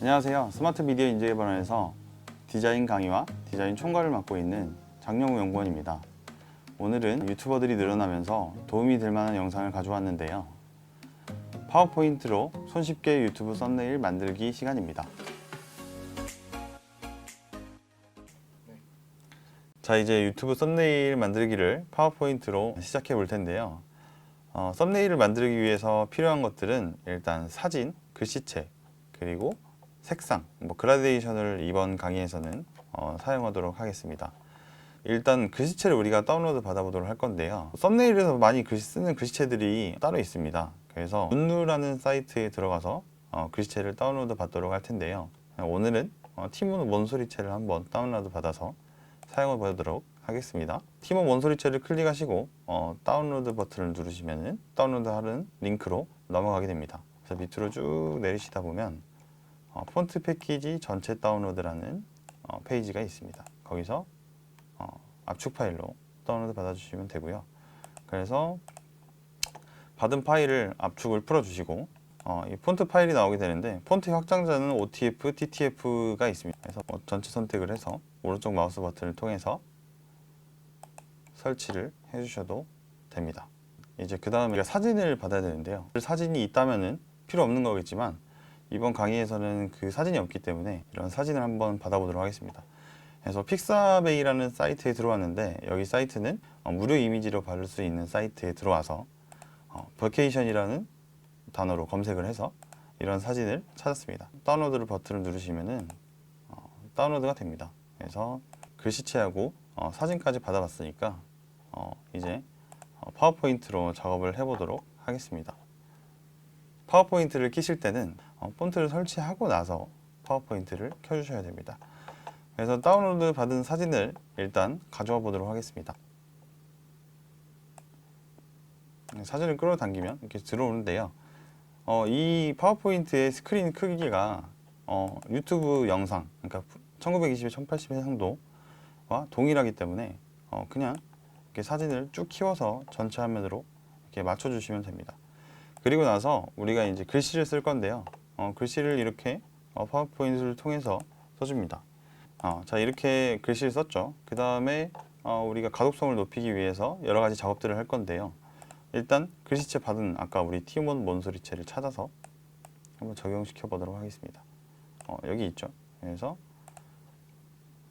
안녕하세요. 스마트 미디어 인재 개발원에서 디자인 강의와 디자인 총괄을 맡고 있는 장영우 연구원입니다. 오늘은 유튜버들이 늘어나면서 도움이 될 만한 영상을 가져왔는데요. 파워포인트로 손쉽게 유튜브 썸네일 만들기 시간입니다. 자, 이제 유튜브 썸네일 만들기를 파워포인트로 시작해 볼 텐데요. 어, 썸네일을 만들기 위해서 필요한 것들은 일단 사진, 글씨체, 그리고 색상, 뭐 그라데이션을 이번 강의에서는 어, 사용하도록 하겠습니다. 일단 글씨체를 우리가 다운로드 받아보도록 할 건데요. 썸네일에서 많이 글씨 쓰는 글씨체들이 따로 있습니다. 그래서 눈누라는 사이트에 들어가서 어, 글씨체를 다운로드 받도록 할 텐데요. 오늘은 어, 티몬 원소리체를 한번 다운로드 받아서 사용해 보도록 하겠습니다. 티몬 원소리체를 클릭하시고 어, 다운로드 버튼을 누르시면 다운로드하는 링크로 넘어가게 됩니다. 그래서 밑으로 쭉 내리시다 보면 어, 폰트 패키지 전체 다운로드라는 어, 페이지가 있습니다. 거기서 어, 압축 파일로 다운로드 받아주시면 되고요. 그래서 받은 파일을 압축을 풀어주시고 어, 이 폰트 파일이 나오게 되는데 폰트 확장자는 OTF, TTF가 있습니다. 그래서 뭐 전체 선택을 해서 오른쪽 마우스 버튼을 통해서 설치를 해주셔도 됩니다. 이제 그 다음에 사진을 받아야 되는데요. 사진이 있다면은 필요 없는 거겠지만 이번 강의에서는 그 사진이 없기 때문에 이런 사진을 한번 받아보도록 하겠습니다. 그래서 픽사베이라는 사이트에 들어왔는데 여기 사이트는 어, 무료 이미지로 받을 수 있는 사이트에 들어와서 어, 버케이션이라는 단어로 검색을 해서 이런 사진을 찾았습니다. 다운로드 버튼을 누르시면은 어, 다운로드가 됩니다. 그래서 글씨체하고 어, 사진까지 받아봤으니까 어, 이제 어, 파워포인트로 작업을 해보도록 하겠습니다. 파워포인트를 키실 때는 어, 폰트를 설치하고 나서 파워포인트를 켜주셔야 됩니다. 그래서 다운로드 받은 사진을 일단 가져와 보도록 하겠습니다. 사진을 끌어당기면 이렇게 들어오는데요. 어, 이 파워포인트의 스크린 크기가 어, 유튜브 영상, 그러니까 1920에 1080 해상도와 동일하기 때문에 어, 그냥 이렇게 사진을 쭉 키워서 전체 화면으로 이렇게 맞춰주시면 됩니다. 그리고 나서 우리가 이제 글씨를 쓸 건데요. 어, 글씨를 이렇게 어, 파워포인트를 통해서 써줍니다. 어, 자 이렇게 글씨를 썼죠. 그 다음에 어, 우리가 가독성을 높이기 위해서 여러 가지 작업들을 할 건데요. 일단 글씨체 받은 아까 우리 티몬 몬소리체를 찾아서 한번 적용시켜 보도록 하겠습니다. 어, 여기 있죠. 그래서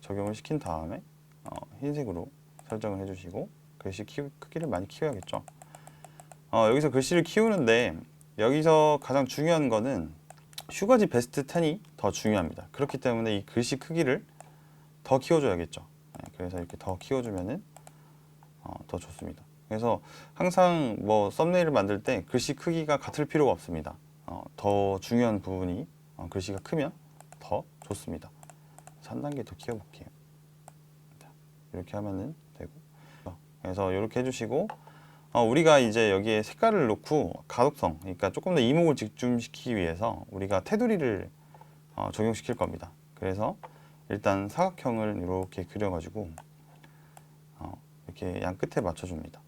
적용을 시킨 다음에 어, 흰색으로 설정을 해주시고 글씨 키, 크기를 많이 키워야겠죠. 어, 여기서 글씨를 키우는데 여기서 가장 중요한 거는 슈가지 베스트 10이 더 중요합니다. 그렇기 때문에 이 글씨 크기를 더 키워줘야겠죠. 네, 그래서 이렇게 더 키워주면은 어, 더 좋습니다. 그래서 항상 뭐 썸네일을 만들 때 글씨 크기가 같을 필요가 없습니다. 어, 더 중요한 부분이 어, 글씨가 크면 더 좋습니다. 한 단계 더 키워볼게요. 자, 이렇게 하면은 되고. 어, 그래서 이렇게 해주시고 어, 우리가 이제 여기에 색깔을 놓고 가독성, 그러니까 조금 더 이목을 집중시키기 위해서 우리가 테두리를 어, 적용시킬 겁니다. 그래서 일단 사각형을 이렇게 그려가지고 어, 이렇게 양 끝에 맞춰줍니다.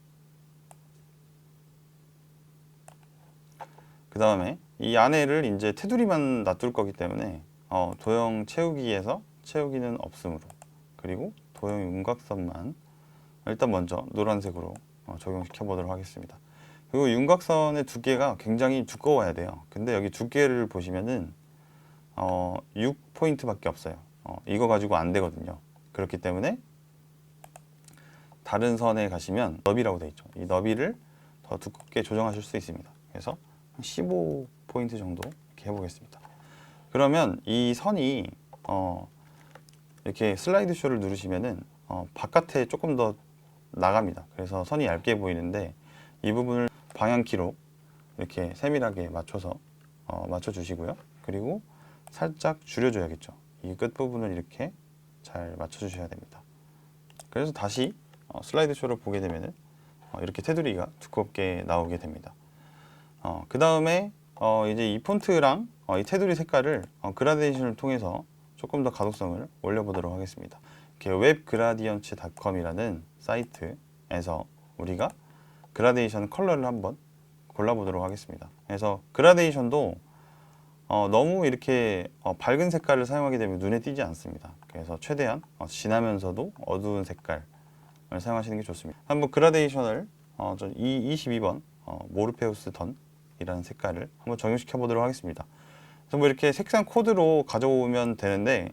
그 다음에 이 안에를 이제 테두리만 놔둘 거기 때문에 어, 도형 채우기에서 채우기는 없으므로 그리고 도형 윤곽선만 일단 먼저 노란색으로 어, 적용시켜 보도록 하겠습니다. 그리고 윤곽선의 두께가 굉장히 두꺼워야 돼요. 근데 여기 두께를 보시면은 어, 6포인트밖에 없어요. 어, 이거 가지고 안 되거든요. 그렇기 때문에 다른 선에 가시면 너비라고 되어 있죠. 이 너비를 더 두껍게 조정하실 수 있습니다. 그래서 15포인트 정도 이렇게 해보겠습니다. 그러면 이 선이 어, 이렇게 슬라이드 쇼를 누르시면은 어, 바깥에 조금 더 나갑니다. 그래서 선이 얇게 보이는데 이 부분을 방향키로 이렇게 세밀하게 맞춰서 어, 맞춰 주시고요. 그리고 살짝 줄여줘야겠죠. 이 끝 부분을 이렇게 잘 맞춰 주셔야 됩니다. 그래서 다시 어, 슬라이드 쇼를 보게 되면은 어, 이렇게 테두리가 두껍게 나오게 됩니다. 어, 그 다음에 어, 이제 이 폰트랑 어, 이 테두리 색깔을 어, 그라데이션을 통해서 조금 더 가독성을 올려보도록 하겠습니다. 웹그라디언츠닷컴이라는 사이트에서 우리가 그라데이션 컬러를 한번 골라보도록 하겠습니다. 그래서 그라데이션도 어, 너무 이렇게 어, 밝은 색깔을 사용하게 되면 눈에 띄지 않습니다. 그래서 최대한 어, 진하면서도 어두운 색깔을 사용하시는 게 좋습니다. 한번 그라데이션을 어, 저 2, 22번 어, 모르페우스 던이라는 색깔을 한번 적용시켜 보도록 하겠습니다. 그래서 뭐 이렇게 색상 코드로 가져오면 되는데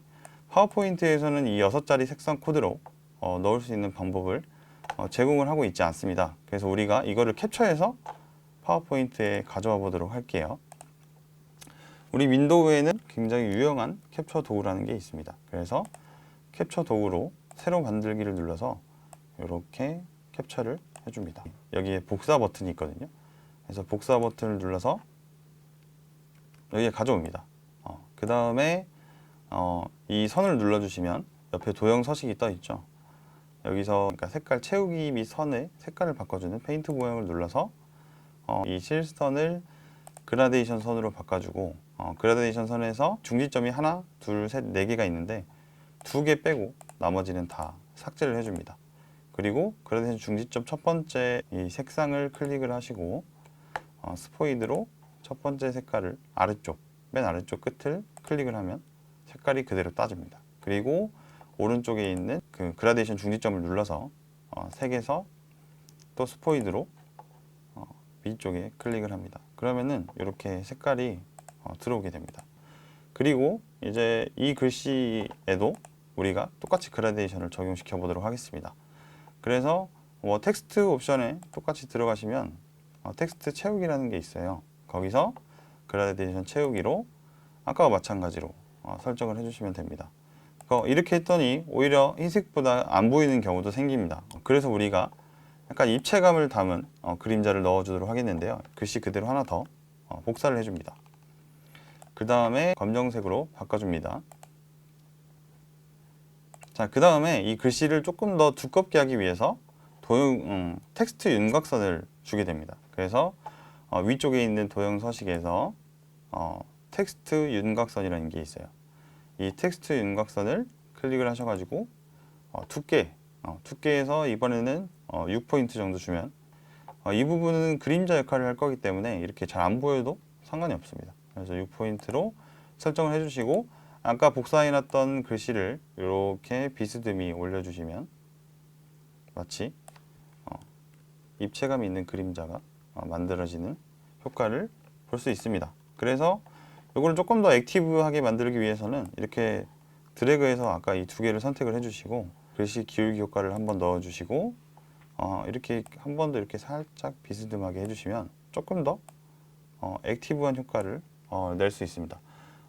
파워포인트에서는 이 여섯 자리 색상 코드로 어, 넣을 수 있는 방법을 어, 제공을 하고 있지 않습니다. 그래서 우리가 이거를 캡처해서 파워포인트에 가져와 보도록 할게요. 우리 윈도우에는 굉장히 유용한 캡처 도구라는 게 있습니다. 그래서 캡처 도구로 새로 만들기를 눌러서 이렇게 캡처를 해줍니다. 여기에 복사 버튼이 있거든요. 그래서 복사 버튼을 눌러서 여기에 가져옵니다. 그 다음에 어, 이 선을 눌러주시면 옆에 도형 서식이 떠 있죠. 여기서 그러니까 색깔 채우기 및 선의 색깔을 바꿔주는 페인트 모양을 눌러서 어, 이 실선을 그라데이션 선으로 바꿔주고 어, 그라데이션 선에서 중지점이 하나, 둘, 셋, 네 개가 있는데 두 개 빼고 나머지는 다 삭제를 해줍니다. 그리고 그라데이션 중지점 첫 번째 이 색상을 클릭을 하시고 어, 스포이드로 첫 번째 색깔을 아래쪽 맨 아래쪽 끝을 클릭을 하면 색깔이 그대로 따집니다. 그리고 오른쪽에 있는 그 그라데이션 중지점을 눌러서 어, 색에서 또 스포이드로 어, 위쪽에 클릭을 합니다. 그러면은 이렇게 색깔이 어, 들어오게 됩니다. 그리고 이제 이 글씨에도 우리가 똑같이 그라데이션을 적용시켜 보도록 하겠습니다. 그래서 뭐 텍스트 옵션에 똑같이 들어가시면 어, 텍스트 채우기라는 게 있어요. 거기서 그라데이션 채우기로 아까와 마찬가지로 어, 설정을 해주시면 됩니다. 어, 이렇게 했더니 오히려 흰색보다 안 보이는 경우도 생깁니다. 그래서 우리가 약간 입체감을 담은 어, 그림자를 넣어주도록 하겠는데요. 글씨 그대로 하나 더 어, 복사를 해줍니다. 그 다음에 검정색으로 바꿔줍니다. 자, 그 다음에 이 글씨를 조금 더 두껍게 하기 위해서 도형 음, 텍스트 윤곽선을 주게 됩니다. 그래서 어, 위쪽에 있는 도형 서식에서 어, 텍스트 윤곽선이라는 게 있어요. 이 텍스트 윤곽선을 클릭을 하셔가지고 어, 두께, 어, 두께에서 이번에는 어, 6포인트 정도 주면 어, 이 부분은 그림자 역할을 할 거기 때문에 이렇게 잘 안 보여도 상관이 없습니다. 그래서 6포인트로 설정을 해주시고 아까 복사해놨던 글씨를 이렇게 비스듬히 올려주시면 마치 어, 입체감 있는 그림자가 어, 만들어지는 효과를 볼 수 있습니다. 그래서 이걸 조금 더 액티브하게 만들기 위해서는 이렇게 드래그해서 아까 이 두 개를 선택을 해주시고 글씨 기울기 효과를 한번 넣어주시고 어, 이렇게 한 번 더 이렇게 살짝 비스듬하게 해주시면 조금 더 어, 액티브한 효과를 어, 낼 수 있습니다.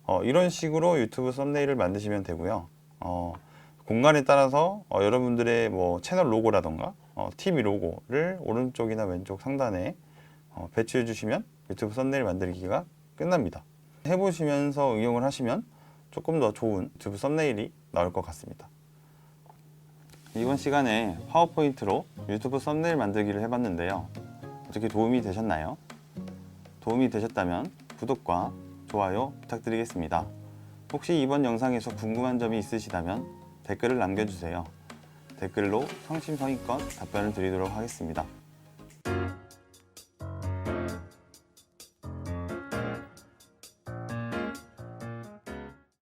어, 이런 식으로 유튜브 썸네일을 만드시면 되고요. 어, 공간에 따라서 어, 여러분들의 뭐 채널 로고라던가 어, TV 로고를 오른쪽이나 왼쪽 상단에 어, 배치해 주시면 유튜브 썸네일 만들기가 끝납니다. 해보시면서 응용을 하시면 조금 더 좋은 유튜브 썸네일이 나올 것 같습니다. 이번 시간에 파워포인트로 유튜브 썸네일 만들기를 해봤는데요. 어떻게 도움이 되셨나요? 도움이 되셨다면 구독과 좋아요 부탁드리겠습니다. 혹시 이번 영상에서 궁금한 점이 있으시다면 댓글을 남겨주세요. 댓글로 성심성의껏 답변을 드리도록 하겠습니다.